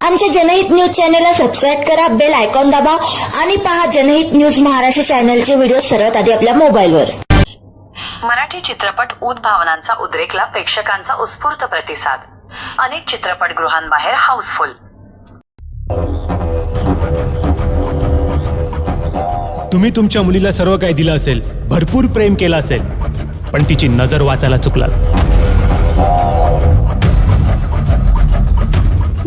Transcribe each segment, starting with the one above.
आमच्या जनहित न्यूज चॅनलला सबस्क्राईब करा बेल आयकॉन दाबा आणि पहा जनहित न्यूज महाराष्ट्र चॅनलचे व्हिडिओ सर्वात आधी आपल्या मोबाईलवर. मराठी चित्रपट ऊत भावनांचा उद्रेकला प्रेक्षकांचा उत्स्फूर्त प्रतिसाद. अनेक चित्रपटगृहांबाहेर हाऊसफुल. तुम्ही तुमच्या मुलीला सर्व काही दिलं असेल भरपूर प्रेम केलं असेल पण तिची नजर वाचायला चुकलात.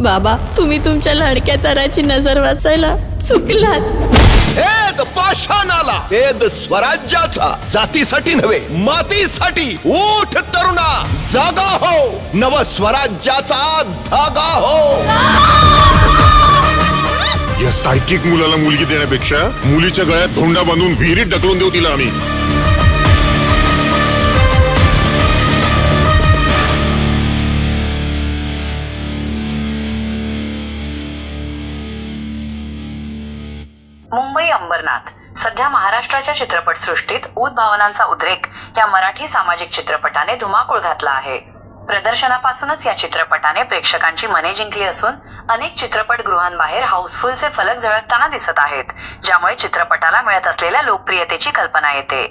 बाबा तुम्ही तुमच्या लाडक्या ताराची नजर वाचायला चुकलात. भेद पाषाणाला भेद स्वराज्याचा जातीसाठी नव्हे मातीसाठी ऊठ तरुणा जागा हो नव स्वराज्याचा धागा हो. या सायकिक मुलाला मुलगी देण्यापेक्षा मुलीच्या गळ्यात धोंडा बांधून विहिरीत ढकलून देऊ तिला आम्ही. मुंबई अंबरनाथ. सध्या महाराष्ट्राच्या चित्रपटसृष्टीत उद्भावनांचा उद्रेक या मराठी सामाजिक चित्रपटाने धुमाकूळ घातला आहे. प्रदर्शनापासूनच या चित्रपटाने प्रेक्षकांची मने जिंकली असून अनेक चित्रपटगृहांबाहेर हाऊसफुलचे फलक झळकताना दिसत आहेत ज्यामुळे चित्रपटाला मिळत असलेल्या लोकप्रियतेची कल्पना येते.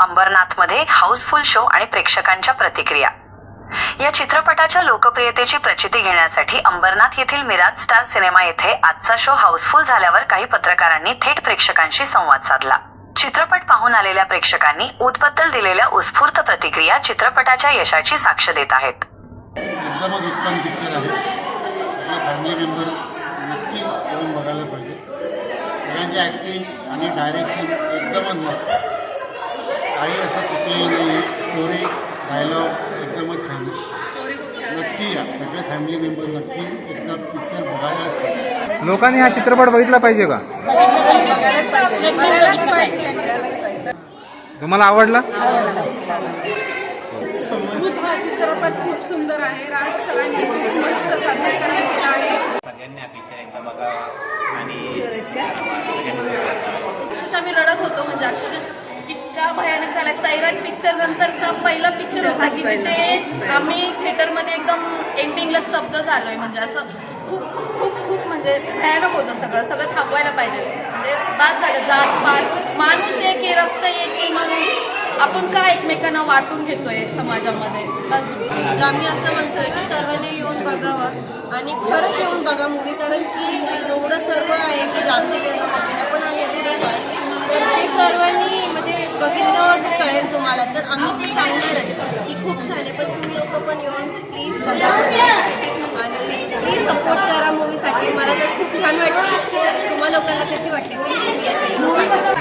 अंबरनाथमध्ये हाऊसफुल शो आणि प्रेक्षकांच्या प्रतिक्रिया. या चित्रपटाच्या लोकप्रियतेची प्रचिती घेण्यासाठी अंबरनाथ येथील मिराज स्टार सिनेमा येथे आजचा शो हाऊसफुल झाल्यावर काही पत्रकारांनी थेट प्रेक्षकांशी संवाद साधला. चित्रपट पाहून आलेल्या प्रेक्षकांनी ऊतबद्दल दिलेल्या उत्स्फूर्त प्रतिक्रिया चित्रपटाच्या यशाची साक्ष देत आहेत. सगळ्यांची ॲक्टिंग आणि डायरेक्शन एकदमच मस्त. काही असं चुकलेलं नाही. स्टोरी डायलॉग छान आहे नक्की या. सगळे फॅमिली मेंबर नक्की एकदा पिक्चर बघायलाच पाहिजे लोकांनी हा चित्रपट बघितला पाहिजे का? तुम्हाला आवडला? खूप हा चित्रपट खूप सुंदर आहे राज सरांनी खूप मस्त सादरीकरण केलं आहे अक्षरशः मी रडत होतो म्हणजे अक्षरशः भयानक झालाय. सैराट पिक्चर नंतरचा पहिला पिक्चर होता की तिथे आम्ही थिएटरमध्ये एकदम एंडिंगला स्तब्ध झालोय. म्हणजे असं खूप खूप खूप म्हणजे भयानक होतं सगळं. सगळं थांबवायला पाहिजे. म्हणजे बाद झालं. जात पात. माणूस एक आहे रक्त एक की म्हणून आपण का एकमेकांना वाटून घेतोय समाजामध्ये? बस. आम्ही असं म्हणतोय की सर्वांनी येऊन बघावं आणि खरंच येऊन बघा मूवी कारण की एवढं सर्व आहे की जाती वगैरे पण आहे. छान प्लीज़ सपोर्ट करा छान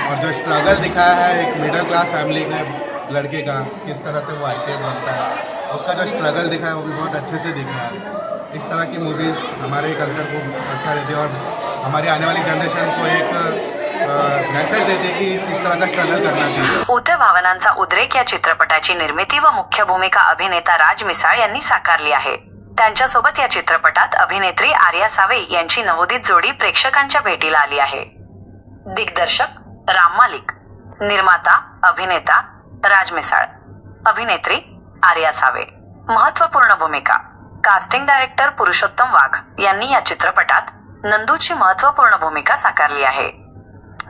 और जो स्ट्रगल दिखाया है एक मिडिल क्लास फैमिली के लड़के का, किस तरह से वो आई बनता है, उसका जो स्ट्रगल दिखा है वो भी बहुत अच्छे से दिखा है। इस तरह की मूवीज़ हमारे कल्चर को अच्छा देती है और हमारी आने वाली जनरेशन को एक मैसेज इस तरह का स्ट्रगल करना चाहिए भावनांचा उद्रेक या चित्रपटाची निर्मिती व मुख्य भूमिका अभिनेता राज मिसाळ यांनी साकारली आहे. त्यांच्यासोबत या चित्रपटात अभिनेत्री आर्या सावे यांची नवोदित जोडी प्रेक्षकांच्या भेटीला आली आहे. दिग्दर्शक राम मालिक निर्माता अभिनेता राज मिसाळ अभिनेत्री आर्या सावे. महत्त्वपूर्ण भूमिका कास्टिंग डायरेक्टर पुरुषोत्तम वाघ यांनी या चित्रपटात नंदूची महत्त्वपूर्ण भूमिका साकारली आहे.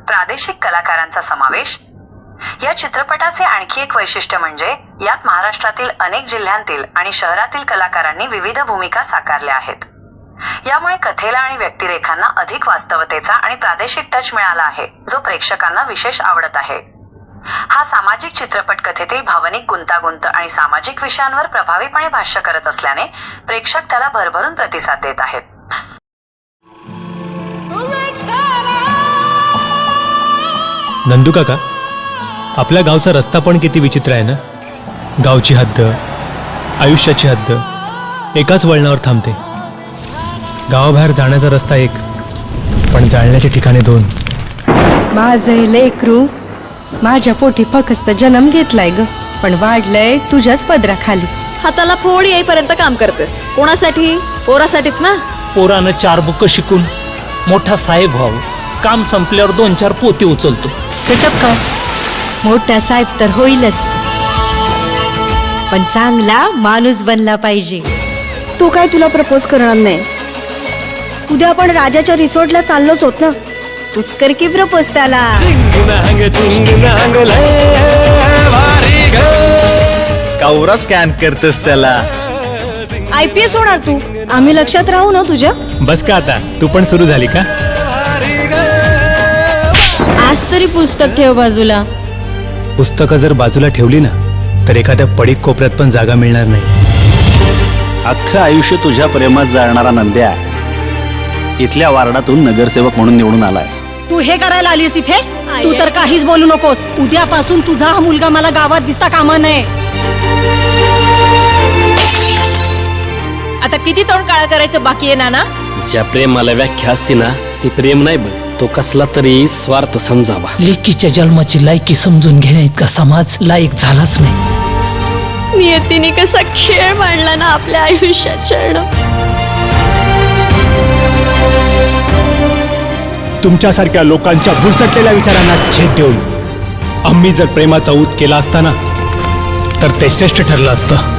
प्रादेशिक कलाकारांचा समावेश. या चित्रपटाचे आणखी एक वैशिष्ट्य म्हणजे यात महाराष्ट्रातील अनेक जिल्ह्यांतील आणि शहरातील कलाकारांनी विविध भूमिका साकारल्या आहेत. यामुळे कथेला आणि व्यक्तिरेखांना अधिक वास्तवतेचा आणि प्रादेशिक टच मिळाला आहे जो प्रेक्षकांना विशेष आवडत आहे. हा सामाजिक चित्रपट कथेतील भावनिक गुंतागुंत आणि सामाजिक विषयांवर प्रभावीपणे भाष्य करत असल्याने प्रेक्षक त्याला भरभरून प्रतिसाद देत आहेत. नंदू काका आपल्या गावचा रस्ता पण किती विचित्र आहे ना? गावची हद्द आयुष्याची हद्द एकाच वळणावर थांबते. गावाबाहेर जाण्याचा रस्ता एक पण जाळण्याचे ठिकाणे दोन. माझे लेकरू माझ्या पोटी फक्त जन्म घेतलाय ग पण वाढलंय तुझ्याच पदराखाली. हाताला फोड येईपर्यंत काम करतेस. कोणासाठी? पोरासाठीच ना? पोरानं चार बुक शिकून मोठा साहेब व्हावं. काम संपल्यावर दोन चार पोते उचलतो. त्याच्यात काय मोठा साहेब तर होईलच. पण चांगला माणूस बनला पाहिजे. तो काय तुला प्रपोज करणार नाही? उद्या आपण राजाच्या रिसॉर्टला चाललोच होत ना? तूच कर की प्रपोज त्याला? कावरा स्कॅन करतस त्याला. आय पी एस होणार तू. आम्ही लक्षात राहू ना तुझ्या? बस का आता? तू पण सुरू झाली का? आज तरी पुस्तक ठेव बाजूला. पुस्तकं जर बाजूला ठेवली ना तर एखाद्या पडीक कोपऱ्यात पण जागा मिळणार नाही. अख्खं आयुष्य तुझ्या प्रेमात जाणारा नंद्या इथल्या वार्डातून नगरसेवक म्हणून निवडून आलाय. तू हे करायला आलीस इथे? तू तर काहीच बोलू नकोस. उद्यापासून तुझा हा मुलगा मला गावात दिसता कामा नये. आता किती तोंड काळा करायचं बाकी आहे नाना? ज्या प्रेमाला व्याख्या असते ना ती प्रेम नाही बघ. तो कसला तरी स्वार्थ समजावा. लेकीच्या जन्माची लायकी समजून घेण्या इतका समाज लायक झालाच नाही. नियतीने कसा खेळ मांडला ना आपल्या आयुष्याच्या तुमच्यासारख्या लोकांच्या भुरसटलेल्या विचारांना छेद देऊन आम्ही जर प्रेमाचा ऊत केला असता ना तर ते श्रेष्ठ ठरलं असतं.